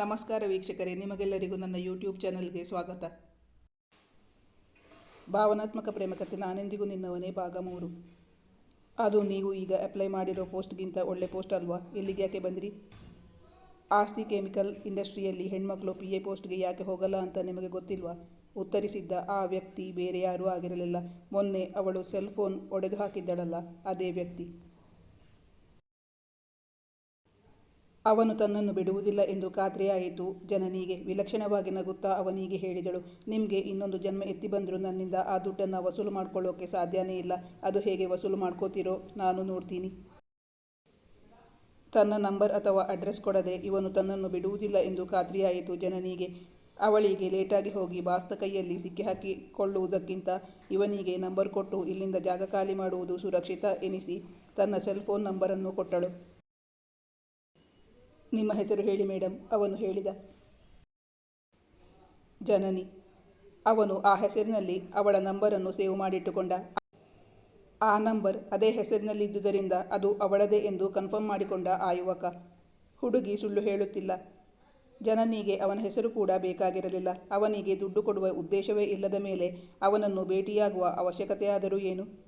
ನಮಸ್ಕಾರ ವೀಕ್ಷಕರೇ, ನಿಮಗೆಲ್ಲರಿಗೂ ನನ್ನ ಯೂಟ್ಯೂಬ್ ಚಾನಲ್ಗೆ ಸ್ವಾಗತ. ಭಾವನಾತ್ಮಕ ಪ್ರೇಮಕತೆ ನಾನೆಂದಿಗೂ ನಿನ್ನವನೇ ಭಾಗ ಮೂರು. ಅದು ನೀವು ಈಗ ಅಪ್ಲೈ ಮಾಡಿರೋ ಪೋಸ್ಟ್ಗಿಂತ ಒಳ್ಳೆ ಪೋಸ್ಟ್ ಅಲ್ವಾ? ಇಲ್ಲಿಗೆ ಯಾಕೆ ಬಂದಿರಿ? ಆಸ್ತಿ ಕೆಮಿಕಲ್ ಇಂಡಸ್ಟ್ರಿಯಲ್ಲಿ ಹೆಣ್ಮಕ್ಳು ಪಿ ಎ ಪೋಸ್ಟ್ಗೆ ಯಾಕೆ ಹೋಗಲ್ಲ ಅಂತ ನಿಮಗೆ ಗೊತ್ತಿಲ್ವಾ? ಉತ್ತರಿಸಿದ್ದ ಆ ವ್ಯಕ್ತಿ ಬೇರೆ ಯಾರೂ ಆಗಿರಲಿಲ್ಲ. ಮೊನ್ನೆ ಅವಳು ಸೆಲ್ ಫೋನ್ ಒಡೆದು ಹಾಕಿದ್ದಳಲ್ಲ, ಅದೇ ವ್ಯಕ್ತಿ. ಅವನು ತನ್ನನ್ನು ಬಿಡುವುದಿಲ್ಲ ಎಂದು ಖಾತ್ರಿಯಾಯಿತು. ಜನನಿಗೆ ವಿಲಕ್ಷಣವಾಗಿ ನಗುತ್ತಾ ಅವನಿಗೆ ಹೇಳಿದಳು, ನಿಮಗೆ ಇನ್ನೊಂದು ಜನ್ಮ ಎತ್ತಿ ಬಂದರೂ ನನ್ನಿಂದ, ಆ ದುಡ್ಡನ್ನು ವಸೂಲು ಮಾಡ್ಕೊಳ್ಳೋಕೆ ಸಾಧ್ಯನೇ ಇಲ್ಲ. ಅದು ಹೇಗೆ ವಸೂಲು ಮಾಡ್ಕೋತೀರೋ ನಾನು ನೋಡ್ತೀನಿ. ತನ್ನ ನಂಬರ್ ಅಥವಾ ಅಡ್ರೆಸ್ ಕೊಡದೆ ಇವನು ತನ್ನನ್ನು ಬಿಡುವುದಿಲ್ಲ ಎಂದು ಖಾತ್ರಿಯಾಯಿತು ಜನನಿಗೆ. ಅವಳಿಗೆ ಲೇಟಾಗಿ ಹೋಗಿ ಬಾಸ್ತ ಕೈಯಲ್ಲಿ ಸಿಕ್ಕಿಹಾಕಿಕೊಳ್ಳುವುದಕ್ಕಿಂತ ಇವನಿಗೆ ನಂಬರ್ ಕೊಟ್ಟು ಇಲ್ಲಿಂದ ಜಾಗ ಖಾಲಿ ಮಾಡುವುದು ಸುರಕ್ಷಿತ ಎನಿಸಿ ತನ್ನ ಸೆಲ್ ಫೋನ್ ನಂಬರನ್ನು ಕೊಟ್ಟಳು. ನಿಮ್ಮ ಹೆಸರು ಹೇಳಿ ಮೇಡಮ್ ಅವನು ಹೇಳಿದ. ಜನನಿ. ಅವನು ಆ ಹೆಸರಿನಲ್ಲಿ ಅವಳ ನಂಬರನ್ನು ಸೇವ್ ಮಾಡಿಟ್ಟುಕೊಂಡ. ಆ ನಂಬರ್ ಅದೇ ಹೆಸರಿನಲ್ಲಿದ್ದುದರಿಂದ ಅದು ಅವಳದೇ ಎಂದು ಕನ್ಫರ್ಮ್ ಮಾಡಿಕೊಂಡ ಆ ಯುವಕ. ಹುಡುಗಿ ಸುಳ್ಳು ಹೇಳುತ್ತಿಲ್ಲ. ಜನನಿಗೆ ಅವನ ಹೆಸರು ಕೂಡ ಬೇಕಾಗಿರಲಿಲ್ಲ. ಅವನಿಗೆ ದುಡ್ಡು ಕೊಡುವ ಉದ್ದೇಶವೇ ಇಲ್ಲದ ಮೇಲೆ ಅವನನ್ನು ಭೇಟಿಯಾಗುವ ಅವಶ್ಯಕತೆಯಾದರೂ ಏನು?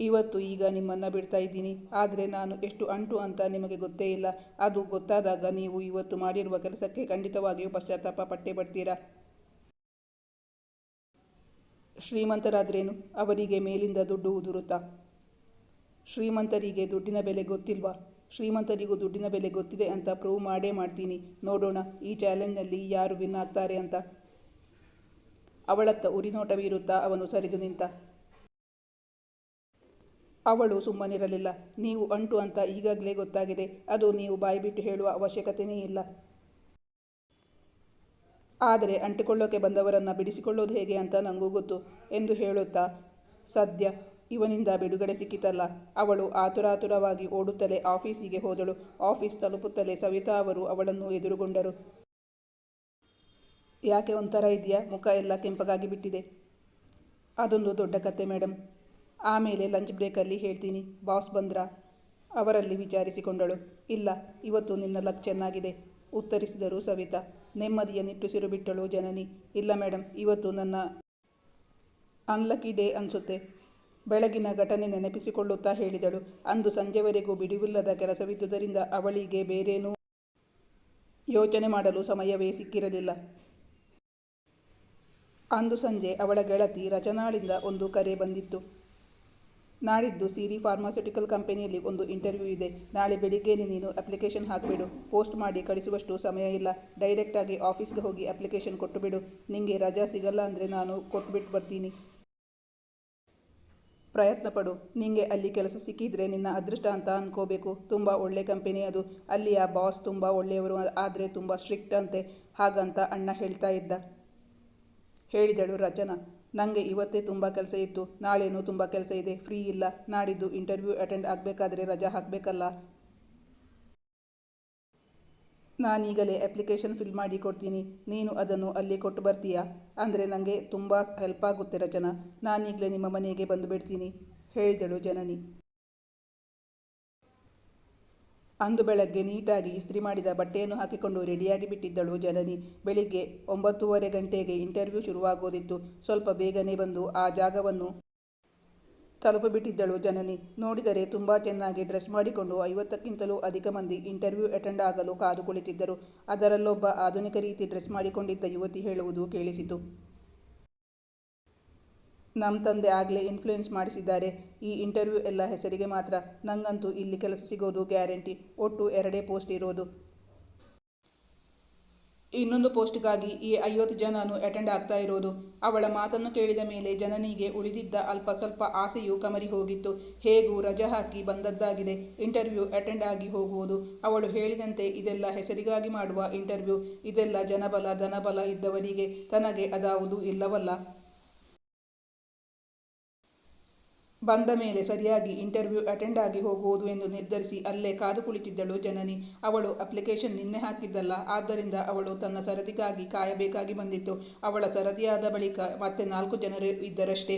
ಇವತ್ತು ಈಗ ನಿಮ್ಮನ್ನು ಬಿಡ್ತಾ ಇದ್ದೀನಿ. ಆದರೆ ನಾನು ಎಷ್ಟು ಅಂಟು ಅಂತ ನಿಮಗೆ ಗೊತ್ತೇ ಇಲ್ಲ. ಅದು ಗೊತ್ತಾದಾಗ ನೀವು ಇವತ್ತು ಮಾಡಿರುವ ಕೆಲಸಕ್ಕೆ ಖಂಡಿತವಾಗಿಯೂ ಪಶ್ಚಾತ್ತಾಪ ಪಟ್ಟೆ ಪಡ್ತೀರಾ? ಶ್ರೀಮಂತರಾದ್ರೇನು? ಅವರಿಗೆ ಮೇಲಿಂದ ದುಡ್ಡು ಉದುರುತ್ತಾ? ಶ್ರೀಮಂತರಿಗೆ ದುಡ್ಡಿನ ಬೆಲೆ ಗೊತ್ತಿಲ್ವಾ? ಶ್ರೀಮಂತರಿಗೂ ದುಡ್ಡಿನ ಬೆಲೆ ಗೊತ್ತಿದೆ ಅಂತ ಪ್ರೂವ್ ಮಾಡೇ ಮಾಡ್ತೀನಿ. ನೋಡೋಣ, ಈ ಚಾಲೆಂಜ್ನಲ್ಲಿ ಯಾರು ವಿನ್ ಆಗ್ತಾರೆ ಅಂತ. ಅವಳತ್ತ ಉರಿನೋಟವಿರುತ್ತಾ ಅವನು ಸರಿದು ನಿಂತ? ಅವಳು ಸುಮ್ಮನಿರಲಿಲ್ಲ. ನೀವು ಅಂಟು ಅಂತ ಈಗಾಗಲೇ ಗೊತ್ತಾಗಿದೆ. ಅದು ನೀವು ಬಾಯಿಬಿಟ್ಟು ಹೇಳುವ ಅವಶ್ಯಕತೆಯೇ ಇಲ್ಲ. ಆದರೆ ಅಂಟಿಕೊಳ್ಳೋಕೆ ಬಂದವರನ್ನು ಬಿಡಿಸಿಕೊಳ್ಳೋದು ಹೇಗೆ ಅಂತ ನನಗೂ ಗೊತ್ತು ಎಂದು ಹೇಳುತ್ತಾ, ಸದ್ಯ ಇವನಿಂದ ಬಿಡುಗಡೆ ಸಿಕ್ಕಿತಲ್ಲ. ಅವಳು ಆತುರಾತುರವಾಗಿ ಓಡುತ್ತಲೇ ಆಫೀಸಿಗೆ ಹೋದಳು. ಆಫೀಸ್ ತಲುಪುತ್ತಲೇ ಸವಿತಾ ಅವರು ಅವಳನ್ನು ಎದುರುಗೊಂಡರು. ಯಾಕೆ ಒಂಥರ ಇದೆಯಾ ಮುಖ ಎಲ್ಲ ಕೆಂಪಗಾಗಿ ಬಿಟ್ಟಿದೆ ಅದೊಂದು ದೊಡ್ಡ ಕತೆ ಮೇಡಮ್ ಆಮೇಲೆ ಲಂಚ್ ಬ್ರೇಕಲ್ಲಿ ಹೇಳ್ತೀನಿ, ಬಾಸ್ ಬಂದ್ರಾ? ಅವರಲ್ಲಿ ವಿಚಾರಿಸಿಕೊಂಡಳು. ಇಲ್ಲ, ಇವತ್ತು ನಿನ್ನ ಲಕ್ ಚೆನ್ನಾಗಿದೆ, ಉತ್ತರಿಸಿದರು ಸವಿತಾ. ನೆಮ್ಮದಿಯ ನಿಟ್ಟುಸಿರು ಬಿಟ್ಟಳು ಜನನಿ. ಇಲ್ಲ ಮೇಡಮ್ ಇವತ್ತು ನನ್ನ ಅನ್ಲಕ್ಕಿ ಡೇ ಅನಿಸುತ್ತೆ. ಬೆಳಗಿನ ಘಟನೆ ನೆನಪಿಸಿಕೊಳ್ಳುತ್ತಾ ಹೇಳಿದಳು. ಅಂದು ಸಂಜೆವರೆಗೂ ಬಿಡುವಿಲ್ಲದ ಕೆಲಸವಿದ್ದುದರಿಂದ ಅವಳಿಗೆ ಬೇರೇನೂ ಯೋಚನೆ ಮಾಡಲು ಸಮಯವೇ ಸಿಕ್ಕಿರಲಿಲ್ಲ. ಅಂದು ಸಂಜೆ ಅವಳ ಗೆಳತಿ ರಚನಾಳಿಂದ ಒಂದು ಕರೆ ಬಂದಿತ್ತು. ನಾಡಿದ್ದು ಸಿರಿ ಫಾರ್ಮಾಸ್ಯೂಟಿಕಲ್ ಕಂಪನಿಯಲ್ಲಿ ಒಂದು ಇಂಟರ್ವ್ಯೂ ಇದೆ. ನಾಳೆ ಬೆಳಿಗ್ಗೆನೇ ನೀನು ಅಪ್ಲಿಕೇಶನ್ ಹಾಕಿಬಿಡು. ಪೋಸ್ಟ್ ಮಾಡಿ ಕಳಿಸುವಷ್ಟು ಸಮಯ ಇಲ್ಲ. ಡೈರೆಕ್ಟಾಗಿ ಆಫೀಸ್ಗೆ ಹೋಗಿ ಅಪ್ಲಿಕೇಶನ್ ಕೊಟ್ಟುಬಿಡು. ನಿಂಗೆ ರಜಾ ಸಿಗಲ್ಲ ಅಂದರೆ ನಾನು ಕೊಟ್ಬಿಟ್ಟು ಬರ್ತೀನಿ. ಪ್ರಯತ್ನ ಪಡು. ನಿಂಗೆ ಅಲ್ಲಿ ಕೆಲಸ ಸಿಕ್ಕಿದ್ರೆ ನಿನ್ನ ಅದೃಷ್ಟ ಅಂತ ಅಂದ್ಕೋಬೇಕು ತುಂಬ ಒಳ್ಳೆ ಕಂಪನಿ ಅದು. ಅಲ್ಲಿಯ ಬಾಸ್ ತುಂಬ ಒಳ್ಳೆಯವರು ಆದರೆ ತುಂಬ ಸ್ಟ್ರಿಕ್ಟ್ ಅಂತೆ. ಹಾಗಂತ ಅಣ್ಣ ಹೇಳ್ತಾ ಇದ್ದ. ಹೇಳಿದಳು ರಚನಾ. ನನಗೆ ಇವತ್ತೇ ತುಂಬ ಕೆಲಸ ಇತ್ತು. ನಾಳೆನೂ ತುಂಬ ಕೆಲಸ ಇದೆ. ಫ್ರೀ ಇಲ್ಲ. ನಾಡಿದ್ದು ಇಂಟರ್ವ್ಯೂ ಅಟೆಂಡ್ ಆಗಬೇಕಾದ್ರೆ ರಜಾ ಹಾಕಬೇಕಲ್ಲ. ನಾನೀಗಲೇ ಅಪ್ಲಿಕೇಶನ್ ಫಿಲ್ ಮಾಡಿ ಕೊಡ್ತೀನಿ. ನೀನು ಅದನ್ನು ಅಲ್ಲಿ ಕೊಟ್ಟು ಬರ್ತೀಯಾ? ಅಂದರೆ ನನಗೆ ತುಂಬ ಹೆಲ್ಪ್ ಆಗುತ್ತೆ ರಚನಾ. ನಾನೀಗಲೇ ನಿಮ್ಮ ಮನೆಗೆ ಬಂದು ಬಿಡ್ತೀನಿ. ಹೇಳಿದಳು ಜನನಿ. ಅಂದು ಬೆಳಗ್ಗೆ ನೀಟಾಗಿ ಇಸ್ತ್ರಿ ಮಾಡಿದ ಬಟ್ಟೆಯನ್ನು ಹಾಕಿಕೊಂಡು ರೆಡಿಯಾಗಿ ಬಿಟ್ಟಿದ್ದಳು ಜನನಿ. ಬೆಳಿಗ್ಗೆ ಒಂಬತ್ತೂವರೆ ಗಂಟೆಗೆ ಇಂಟರ್ವ್ಯೂ ಶುರುವಾಗೋದಿತ್ತು. ಸ್ವಲ್ಪ ಬೇಗನೆ ಬಂದು ಆ ಜಾಗವನ್ನು ತಲುಪಿಬಿಟ್ಟಿದ್ದಳು ಜನನಿ. ನೋಡಿದರೆ ತುಂಬ ಚೆನ್ನಾಗಿ ಡ್ರೆಸ್ ಮಾಡಿಕೊಂಡು ಐವತ್ತಕ್ಕಿಂತಲೂ ಅಧಿಕ ಮಂದಿ ಇಂಟರ್ವ್ಯೂ ಅಟೆಂಡ್ ಆಗಲು ಕಾದು ಕುಳಿತಿದ್ದರು ಅದರಲ್ಲೊಬ್ಬ ಆಧುನಿಕ ರೀತಿ ಡ್ರೆಸ್ ಮಾಡಿಕೊಂಡಿದ್ದ ಯುವತಿ ಹೇಳುವುದು ಕೇಳಿಸಿತು. ನಮ್ಮ ತಂದೆ ಆಗಲೇ ಇನ್ಫ್ಲೂಯೆನ್ಸ್ ಮಾಡಿಸಿದ್ದಾರೆ. ಈ ಇಂಟರ್ವ್ಯೂ ಎಲ್ಲ ಹೆಸರಿಗೆ ಮಾತ್ರ. ನಂಗಂತೂ ಇಲ್ಲಿ ಕೆಲಸ ಸಿಗೋದು ಗ್ಯಾರಂಟಿ ಒಟ್ಟು ಎರಡೇ ಪೋಸ್ಟ್ ಇರೋದು. ಇನ್ನೊಂದು ಪೋಸ್ಟ್ಗಾಗಿ ಈ ಐವತ್ತು ಜನನು ಅಟೆಂಡ್ ಆಗ್ತಾ ಇರೋದು. ಅವಳ ಮಾತನ್ನು ಕೇಳಿದ ಮೇಲೆ ಜನನಿಗೆ ಉಳಿದಿದ್ದ ಅಲ್ಪ ಸ್ವಲ್ಪ ಆಸೆಯು ಕಮರಿ ಹೋಗಿತ್ತು. ಹೇಗೂ ರಜೆ ಹಾಕಿ ಬಂದದ್ದಾಗಿದೆ. ಇಂಟರ್ವ್ಯೂ ಅಟೆಂಡ್ ಆಗಿ ಹೋಗುವುದು. ಅವಳು ಹೇಳಿದಂತೆ ಇದೆಲ್ಲ ಹೆಸರಿಗಾಗಿ ಮಾಡುವ ಇಂಟರ್ವ್ಯೂ ಇದೆಲ್ಲ ಜನಬಲ, ಧನಬಲ ಇದ್ದವರಿಗೆ ತನಗೆ ಅದಾವುದು ಇಲ್ಲವಲ್ಲ. ಬಂದ ಮೇಲೆ ಸರಿಯಾಗಿ ಇಂಟರ್ವ್ಯೂ ಅಟೆಂಡ್ ಆಗಿ ಹೋಗುವುದು ಎಂದು ನಿರ್ಧರಿಸಿ ಅಲ್ಲೇ ಕಾದು ಕುಳಿತಿದ್ದಳು ಜನನಿ. ಅವಳು ಅಪ್ಲಿಕೇಶನ್ ನಿನ್ನೆ ಹಾಕಿದ್ದಲ್ಲ, ಆದ್ದರಿಂದ ಅವಳು ತನ್ನ ಸರದಿಗಾಗಿ ಕಾಯಬೇಕಾಗಿ ಬಂದಿತ್ತು. ಅವಳ ಸರದಿಯಾದ ಬಳಿಕ ಮತ್ತೆ ನಾಲ್ಕು ಜನರು ಇದ್ದರಷ್ಟೇ.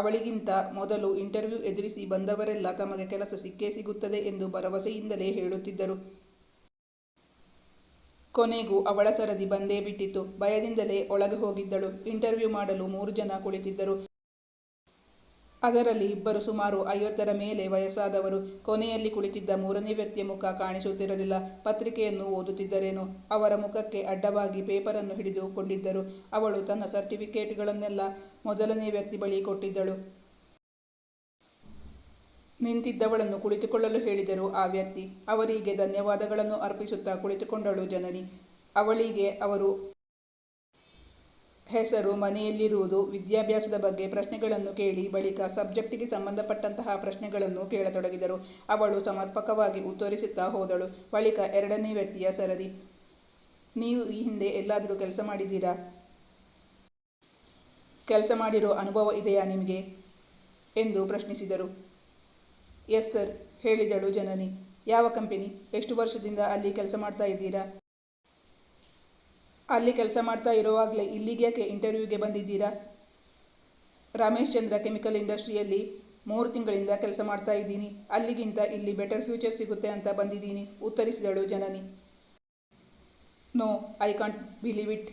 ಅವಳಿಗಿಂತ ಮೊದಲು ಇಂಟರ್ವ್ಯೂ ಎದುರಿಸಿ ಬಂದವರೆಲ್ಲ ತಮಗೆ ಕೆಲಸ ಸಿಕ್ಕೇ ಸಿಗುತ್ತದೆ ಎಂದು ಭರವಸೆಯಿಂದಲೇ ಹೇಳುತ್ತಿದ್ದರು. ಕೊನೆಗೂ ಅವಳ ಸರದಿ ಬಂದೇ ಬಿಟ್ಟಿತ್ತು. ಭಯದಿಂದಲೇ ಒಳಗೆ ಹೋಗಿದ್ದಳು. ಇಂಟರ್ವ್ಯೂ ಮಾಡಲು ಮೂರು ಜನ ಕುಳಿತಿದ್ದರು. ಅದರಲ್ಲಿ ಇಬ್ಬರು ಸುಮಾರು ಐವತ್ತರ ಮೇಲೆ ವಯಸ್ಸಾದವರು ಕೊನೆಯಲ್ಲಿ ಕುಳಿತಿದ್ದ ಮೂರನೇ ವ್ಯಕ್ತಿಯ ಮುಖ ಕಾಣಿಸುತ್ತಿರಲಿಲ್ಲ. ಪತ್ರಿಕೆಯನ್ನು ಓದುತ್ತಿದ್ದರೇನು ಅವರ ಮುಖಕ್ಕೆ ಅಡ್ಡವಾಗಿ ಪೇಪರನ್ನು ಹಿಡಿದುಕೊಂಡಿದ್ದರು ಅವಳು ತನ್ನ ಸರ್ಟಿಫಿಕೇಟ್ಗಳನ್ನೆಲ್ಲ ಮೊದಲನೇ ವ್ಯಕ್ತಿ ಬಳಿ ಕೊಟ್ಟಿದ್ದಳು. ನಿಂತಿದ್ದವಳನ್ನು ಕುಳಿತುಕೊಳ್ಳಲು ಹೇಳಿದರು ಆ ವ್ಯಕ್ತಿ. ಅವರಿಗೆ ಧನ್ಯವಾದಗಳನ್ನು ಅರ್ಪಿಸುತ್ತಾ ಕುಳಿತುಕೊಂಡಳು ಜನನಿ. ಅವಳಿಗೆ ಅವರು ಹೆಸರು ಮನೆಯಲ್ಲಿರುವುದು ವಿದ್ಯಾಭ್ಯಾಸದ ಬಗ್ಗೆ ಪ್ರಶ್ನೆಗಳನ್ನು ಕೇಳಿ ಬಳಿಕ ಸಬ್ಜೆಕ್ಟಿಗೆ ಸಂಬಂಧಪಟ್ಟಂತಹ ಪ್ರಶ್ನೆಗಳನ್ನು ಕೇಳತೊಡಗಿದರು. ಅವಳು ಸಮರ್ಪಕವಾಗಿ ಉತ್ತರಿಸುತ್ತಾ ಹೋದಳು. ಬಳಿಕ ಎರಡನೇ ವ್ಯಕ್ತಿಯ ಸರದಿ, ನೀವು ಈ ಹಿಂದೆ ಎಲ್ಲಾದರೂ ಕೆಲಸ ಮಾಡಿದ್ದೀರಾ? ಕೆಲಸ ಮಾಡಿರೋ ಅನುಭವ ಇದೆಯಾ ನಿಮಗೆ? ಎಂದು ಪ್ರಶ್ನಿಸಿದರು. ಎಸ್ ಸರ್, ಹೇಳಿದಳು ಜನನಿ. ಯಾವ ಕಂಪನಿ? ಎಷ್ಟು ವರ್ಷದಿಂದ ಅಲ್ಲಿ ಕೆಲಸ ಮಾಡ್ತಾ ಇದ್ದೀರಾ? ಅಲ್ಲಿ ಕೆಲಸ ಮಾಡ್ತಾ ಇರುವಾಗಲೇ ಇಲ್ಲಿಗೆ ಯಾಕೆ ಇಂಟರ್ವ್ಯೂಗೆ ಬಂದಿದ್ದೀರಾ? ರಮೇಶ್ ಚಂದ್ರ ಕೆಮಿಕಲ್ ಇಂಡಸ್ಟ್ರಿಯಲ್ಲಿ ಮೂರು ತಿಂಗಳಿಂದ ಕೆಲಸ ಮಾಡ್ತಾ ಇದ್ದೀನಿ. ಅಲ್ಲಿಗಿಂತ ಇಲ್ಲಿ ಬೆಟರ್ ಫ್ಯೂಚರ್ ಸಿಗುತ್ತೆ ಅಂತ ಬಂದಿದ್ದೀನಿ, ಉತ್ತರಿಸಿದಳು Janani. No I can't believe it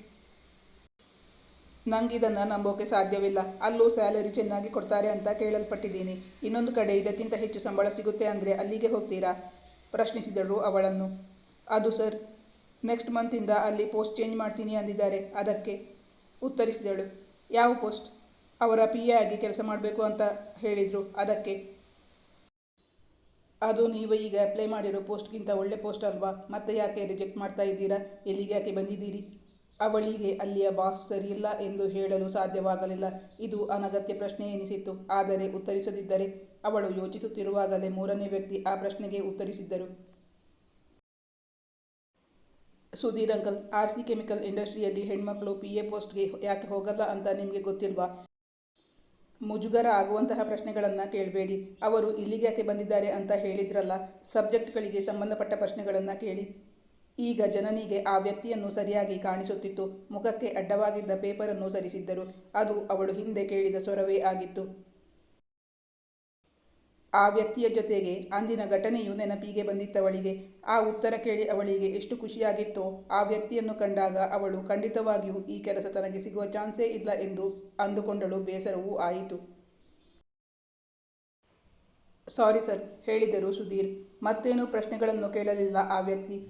ನಂಗಿದನ್ನು ನಂಬೋಕೆ ಸಾಧ್ಯವಿಲ್ಲ. ಅಲ್ಲೂ ಸ್ಯಾಲರಿ ಚೆನ್ನಾಗಿ ಕೊಡ್ತಾರೆ ಅಂತ ಕೇಳಲ್ಪಟ್ಟಿದ್ದೀನಿ. ಇನ್ನೊಂದು ಕಡೆ ಇದಕ್ಕಿಂತ ಹೆಚ್ಚು ಸಂಬಳ ಸಿಗುತ್ತೆ ಅಂದರೆ ಅಲ್ಲಿಗೆ ಹೋಗ್ತೀರಾ? ಪ್ರಶ್ನಿಸಿದಳು ಅವಳನ್ನು. ಅದು ಸರ್ ನೆಕ್ಸ್ಟ್ ಮಂತಿಂದ ಅಲ್ಲಿ ಪೋಸ್ಟ್ ಚೇಂಜ್ ಮಾಡ್ತೀನಿ ಅಂದಿದ್ದಾರೆ. ಅದಕ್ಕೆ ಉತ್ತರಿಸಿದಳು. ಯಾವ ಪೋಸ್ಟ್ ಅವರ ಪಿ ಎ ಆಗಿ ಕೆಲಸ ಮಾಡಬೇಕು ಅಂತ ಹೇಳಿದರು. ಅದಕ್ಕೆ ಅದು ನೀವು ಈಗ ಅಪ್ಲೈ ಮಾಡಿರೋ ಪೋಸ್ಟ್ಗಿಂತ ಒಳ್ಳೆ ಪೋಸ್ಟ್ ಅಲ್ವಾ? ಮತ್ತೆ ಯಾಕೆ ರಿಜೆಕ್ಟ್ ಮಾಡ್ತಾ ಇದ್ದೀರಾ? ಎಲ್ಲಿಗೆ ಯಾಕೆ ಬಂದಿದ್ದೀರಿ? ಅವಳಿಗೆ ಅಲ್ಲಿಯ ಬಾಸ್ ಸರಿಯಿಲ್ಲ ಎಂದು ಹೇಳಲು ಸಾಧ್ಯವಾಗಲಿಲ್ಲ. ಇದು ಅನಗತ್ಯ ಪ್ರಶ್ನೆ ಎನಿಸಿತ್ತು. ಆದರೆ ಉತ್ತರಿಸದಿದ್ದರೆ ಅವಳು ಯೋಚಿಸುತ್ತಿರುವಾಗಲೇ ಮೂರನೇ ವ್ಯಕ್ತಿ ಆ ಪ್ರಶ್ನೆಗೆ ಉತ್ತರಿಸಿದ್ದರು. Sudhir uncle, R C chemical ಇಂಡಸ್ಟ್ರಿಯಲ್ಲಿ ಹೆಣ್ಮಕ್ಳು ಪಿ ಎ ಪೋಸ್ಟ್ಗೆ ಯಾಕೆ ಹೋಗಲ್ಲ ಅಂತ ನಿಮಗೆ ಗೊತ್ತಿಲ್ವಾ? ಮುಜುಗರ ಆಗುವಂತಹ ಪ್ರಶ್ನೆಗಳನ್ನು ಕೇಳಬೇಡಿ. ಅವರು ಇಲ್ಲಿಗೆ ಯಾಕೆ ಬಂದಿದ್ದಾರೆ ಅಂತ ಹೇಳಿದ್ರಲ್ಲ, ಸಬ್ಜೆಕ್ಟ್ಗಳಿಗೆ ಸಂಬಂಧಪಟ್ಟ ಪ್ರಶ್ನೆಗಳನ್ನು ಕೇಳಿ. ಈಗ ಜನನಿಗೆ ಆ ವ್ಯಕ್ತಿಯನ್ನು ಸರಿಯಾಗಿ ಕಾಣಿಸುತ್ತಿತ್ತು. ಮುಖಕ್ಕೆ ಅಡ್ಡವಾಗಿದ್ದ ಪೇಪರನ್ನು ಸರಿಸಿದ್ದರು. ಅದು ಅವಳು ಹಿಂದೆ ಕೇಳಿದ ಸ್ವರವೇ ಆಗಿತ್ತು. ಆ ವ್ಯಕ್ತಿಯ ಜೊತೆಗೆ ಅಂದಿನ ಘಟನೆಯು ನೆನಪಿಗೆ ಬಂದಿತ್ತವಳಿಗೆ. ಆ ಉತ್ತರ ಕೇಳಿ ಅವಳಿಗೆ ಎಷ್ಟು ಖುಷಿಯಾಗಿತ್ತೋ, ಆ ವ್ಯಕ್ತಿಯನ್ನು ಕಂಡಾಗ ಅವಳು ಖಂಡಿತವಾಗಿಯೂ ಈ ಕೆಲಸ ತನಗೆ ಸಿಗುವ ಚಾನ್ಸೇ ಇಲ್ಲ ಎಂದು ಅಂದುಕೊಂಡಳು. ಬೇಸರವೂ ಆಯಿತು. ಸಾರಿ ಸರ್, ಹೇಳಿದರು ಸುಧೀರ್. ಮತ್ತೇನೂ ಪ್ರಶ್ನೆಗಳನ್ನು ಕೇಳಲಿಲ್ಲ ಆ ವ್ಯಕ್ತಿ.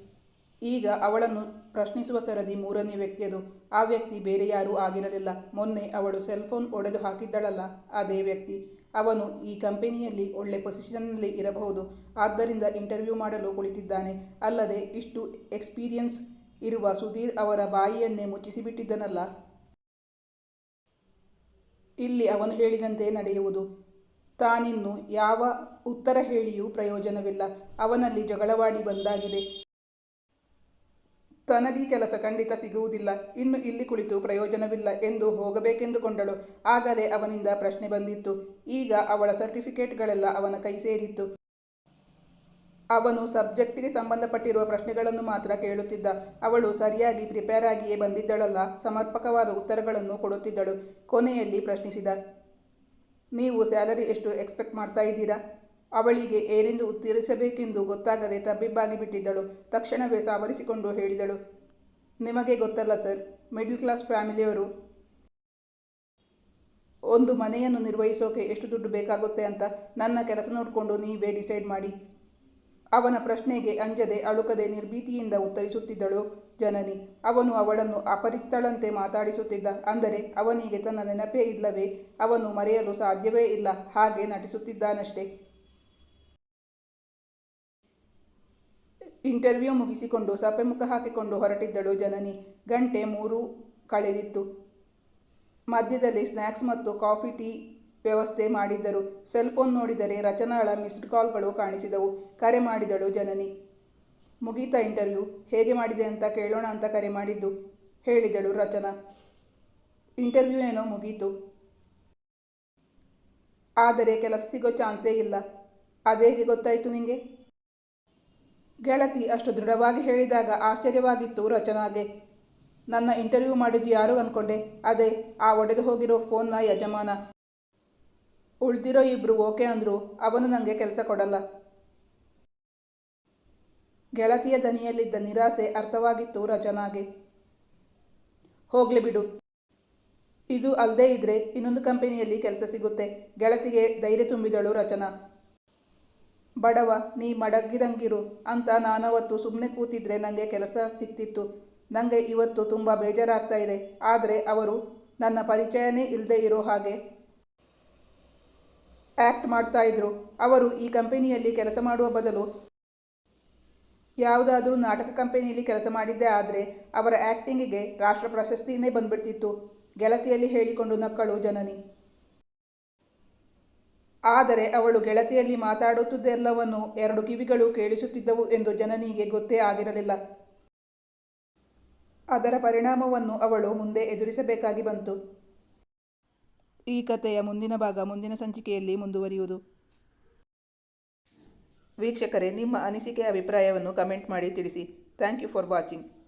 ಈಗ ಅವಳನ್ನು ಪ್ರಶ್ನಿಸುವ ಸರದಿ ಮೂರನೇ ವ್ಯಕ್ತಿಯದು. ಆ ವ್ಯಕ್ತಿ ಬೇರೆ ಯಾರೂ ಆಗಿರಲಿಲ್ಲ. ಮೊನ್ನೆ ಅವಳು ಸೆಲ್ಫೋನ್ ಒಡೆದು ಹಾಕಿದ್ದಳಲ್ಲ, ಅದೇ ವ್ಯಕ್ತಿ. ಅವನು ಈ ಕಂಪನಿಯಲ್ಲಿ ಒಳ್ಳೆ ಪೊಸಿಷನ್ನಲ್ಲಿ ಇರಬಹುದು. ಆದ್ದರಿಂದ ಇಂಟರ್ವ್ಯೂ ಮಾಡಲು ಕುಳಿತಿದ್ದಾನೆ. ಅಲ್ಲದೆ ಇಷ್ಟು ಎಕ್ಸ್ಪೀರಿಯನ್ಸ್ ಇರುವ ಸುಧೀರ್ ಅವರ ಬಾಯಿಯನ್ನೇ ಮುಚ್ಚಿಸಿಬಿಟ್ಟಿದ್ದನಲ್ಲ. ಇಲ್ಲಿ ಅವನು ಹೇಳಿದಂತೆ ನಡೆಯುವುದು. ತಾನಿನ್ನು ಯಾವ ಉತ್ತರ ಹೇಳಿಯೂ ಪ್ರಯೋಜನವಿಲ್ಲ. ಅವನಲ್ಲಿ ಜಗಳವಾಡಿ ಬಂದಾಗಿದೆ. ತನಗೀ ಕೆಲಸ ಖಂಡಿತ ಸಿಗುವುದಿಲ್ಲ. ಇನ್ನು ಇಲ್ಲಿ ಕುಳಿತು ಪ್ರಯೋಜನವಿಲ್ಲ ಎಂದು ಹೋಗಬೇಕೆಂದುಕೊಂಡಳು. ಆಗಲೇ ಅವನಿಂದ ಪ್ರಶ್ನೆ ಬಂದಿತ್ತು. ಈಗ ಅವಳ ಸರ್ಟಿಫಿಕೇಟ್ಗಳೆಲ್ಲ ಅವನ ಕೈ ಸೇರಿತ್ತು. ಅವನು ಸಬ್ಜೆಕ್ಟ್ಗೆ ಸಂಬಂಧಪಟ್ಟಿರುವ ಪ್ರಶ್ನೆಗಳನ್ನು ಮಾತ್ರ ಕೇಳುತ್ತಿದ್ದ. ಅವಳು ಸರಿಯಾಗಿ ಪ್ರಿಪೇರ್ ಆಗಿಯೇ ಬಂದಿದ್ದಳಲ್ಲ, ಸಮರ್ಪಕವಾದ ಉತ್ತರಗಳನ್ನು ಕೊಡುತ್ತಿದ್ದಳು. ಕೊನೆಯಲ್ಲಿ ಪ್ರಶ್ನಿಸಿದ, ನೀವು ಸ್ಯಾಲರಿ ಎಷ್ಟು ಎಕ್ಸ್ಪೆಕ್ಟ್ ಮಾಡ್ತಾ ಇದ್ದೀರಾ? ಅವಳಿಗೆ ಏನೆಂದು ಉತ್ತೀರಿಸಬೇಕೆಂದು ಗೊತ್ತಾಗದೆ ತಬ್ಬಿಬ್ಬಾಗಿ ಬಿಟ್ಟಿದ್ದಳು. ತಕ್ಷಣವೇ ಸಾವರಿಸಿಕೊಂಡು ಹೇಳಿದಳು, ನಿಮಗೆ ಗೊತ್ತಲ್ಲ ಸರ್, ಮಿಡ್ಲ್ ಕ್ಲಾಸ್ ಫ್ಯಾಮಿಲಿಯವರು ಒಂದು ಮನೆಯನ್ನು ನಿರ್ವಹಿಸೋಕೆ ಎಷ್ಟು ದುಡ್ಡು ಬೇಕಾಗುತ್ತೆ ಅಂತ ನನ್ನ ಕೆಲಸ ನೋಡಿಕೊಂಡು ನೀವೇ ಡಿಸೈಡ್ ಮಾಡಿ. ಅವನ ಪ್ರಶ್ನೆಗೆ ಅಂಜದೆ ಅಳುಕದೆ ನಿರ್ಭೀತಿಯಿಂದ ಉತ್ತರಿಸುತ್ತಿದ್ದಳು ಜನನಿ. ಅವನು ಅವಳನ್ನು ಅಪರಿಚಿತಳಂತೆ ಮಾತಾಡಿಸುತ್ತಿದ್ದ, ಅಂದರೆ ಅವನಿಗೆ ತನ್ನ ನೆನಪೇ ಇಲ್ಲವೇ, ಅವನು ಮರೆಯಲು ಸಾಧ್ಯವೇ ಇಲ್ಲ, ಹಾಗೆ ನಟಿಸುತ್ತಿದ್ದಾನಷ್ಟೇ. ಇಂಟರ್ವ್ಯೂ ಮುಗಿಸಿಕೊಂಡು ಸಪೆಮುಖ ಮುಖ ಹಾಕಿಕೊಂಡು ಹೊರಟಿದ್ದಳು ಜನನಿ. ಗಂಟೆ ಮೂರು ಕಳೆದಿತ್ತು. ಮಧ್ಯದಲ್ಲಿ ಸ್ನ್ಯಾಕ್ಸ್ ಮತ್ತು ಕಾಫಿ, ಟೀ ವ್ಯವಸ್ಥೆ ಮಾಡಿದ್ದರು. ಸೆಲ್ ಫೋನ್ ನೋಡಿದರೆ ರಚನಾಳ ಮಿಸ್ಡ್ ಕಾಲ್ಗಳು ಕಾಣಿಸಿದವು. ಕರೆ ಮಾಡಿದಳು ಜನನಿ. ಮುಗೀತಾ ಇಂಟರ್ವ್ಯೂ. ಹೇಗೆ ಮಾಡಿದೆ ಅಂತ ಕೇಳೋಣ ಅಂತ ಕರೆ ಮಾಡಿದ್ದು, ಹೇಳಿದಳು ರಚನಾ. ಇಂಟರ್ವ್ಯೂ ಏನೋ ಮುಗೀತು. ಆದರೆ ಕೆಲಸ ಸಿಗೋ ಚಾನ್ಸೇ ಇಲ್ಲ. ಅದೇಗೆ ಗೊತ್ತಾಯಿತು ನಿಮಗೆ ಗೆಳತಿ ಅಷ್ಟು ದೃಢವಾಗಿ ಹೇಳಿದಾಗ ಆಶ್ಚರ್ಯವಾಗಿತ್ತು ರಚನಾಗೆ. ನನ್ನ ಇಂಟರ್ವ್ಯೂ ಮಾಡಿದ್ದು ಯಾರು ಅಂದ್ಕೊಂಡೆ ಅದೇ, ಆ ಒಡೆದು ಹೋಗಿರೋ ಫೋನ್ನ ಯಜಮಾನ. ಉಳ್ದಿರೋ ಇಬ್ಬರು ಓಕೆ ಅಂದರು, ಅವನು ನನಗೆ ಕೆಲಸ ಕೊಡಲ್ಲ. ಗೆಳತಿಯ ದನಿಯಲ್ಲಿದ್ದ ನಿರಾಸೆ ಅರ್ಥವಾಗಿತ್ತು ರಚನಾಗೆ. ಹೋಗ್ಲಿ ಬಿಡು. ಇದು ಅಲ್ಲದೆ ಇದ್ರೆ ಇನ್ನೊಂದು ಕಂಪನಿಯಲ್ಲಿ ಕೆಲಸ ಸಿಗುತ್ತೆ. ಗೆಳತಿಗೆ ಧೈರ್ಯ ತುಂಬಿದಳು ರಚನಾ. ಬಡವ, ನೀ ಮಡಗಿದಂಗಿರು. ಅಂತ ನಾನವತ್ತು ಸುಮ್ಮನೆ ಕೂತಿದ್ರೆ ನನಗೆ ಕೆಲಸ ಸಿಕ್ತಿತ್ತು. ನನಗೆ ಇವತ್ತು ತುಂಬ ಬೇಜಾರಾಗ್ತಾ ಇದೆ. ಆದರೆ ಅವರು ನನ್ನ ಪರಿಚಯನೇ ಇಲ್ಲದೆ ಇರೋ ಹಾಗೆ ಆ್ಯಕ್ಟ್ ಮಾಡ್ತಾ ಇದ್ರು. ಅವರು ಈ ಕಂಪನಿಯಲ್ಲಿ ಕೆಲಸ ಮಾಡುವ ಬದಲು ಯಾವುದಾದ್ರೂ ನಾಟಕ ಕಂಪನಿಯಲ್ಲಿ ಕೆಲಸ ಮಾಡಿದ್ದೆ ಆದರೆ ಅವರ ಆ್ಯಕ್ಟಿಂಗಿಗೆ ರಾಷ್ಟ್ರ ಪ್ರಶಸ್ತಿಯೇ ಬಂದ್ಬಿಡ್ತಿತ್ತು. ಗೆಳತಿಯಲ್ಲಿ ಹೇಳಿಕೊಂಡು ನಕ್ಕಳು ಜನನಿ. ಆದರೆ ಅವಳು ಗೆಳತಿಯಲ್ಲಿ ಮಾತಾಡುತ್ತಿದ್ದೆಲ್ಲವನ್ನು ಎರಡು ಕಿವಿಗಳು ಕೇಳಿಸುತ್ತಿದ್ದವು ಎಂದು ಜನನಿಗೆ ಗೊತ್ತೇ ಆಗಿರಲಿಲ್ಲ. ಅದರ ಪರಿಣಾಮವನ್ನು ಅವಳು ಮುಂದೆ ಎದುರಿಸಬೇಕಾಗಿ ಬಂತು. ಈ ಕಥೆಯ ಮುಂದಿನ ಭಾಗ ಮುಂದಿನ ಸಂಚಿಕೆಯಲ್ಲಿ ಮುಂದುವರಿಯುವುದು. ವೀಕ್ಷಕರೇ, ನಿಮ್ಮ ಅನಿಸಿಕೆ, ಅಭಿಪ್ರಾಯವನ್ನು ಕಮೆಂಟ್ ಮಾಡಿ ತಿಳಿಸಿ. Thank you for watching.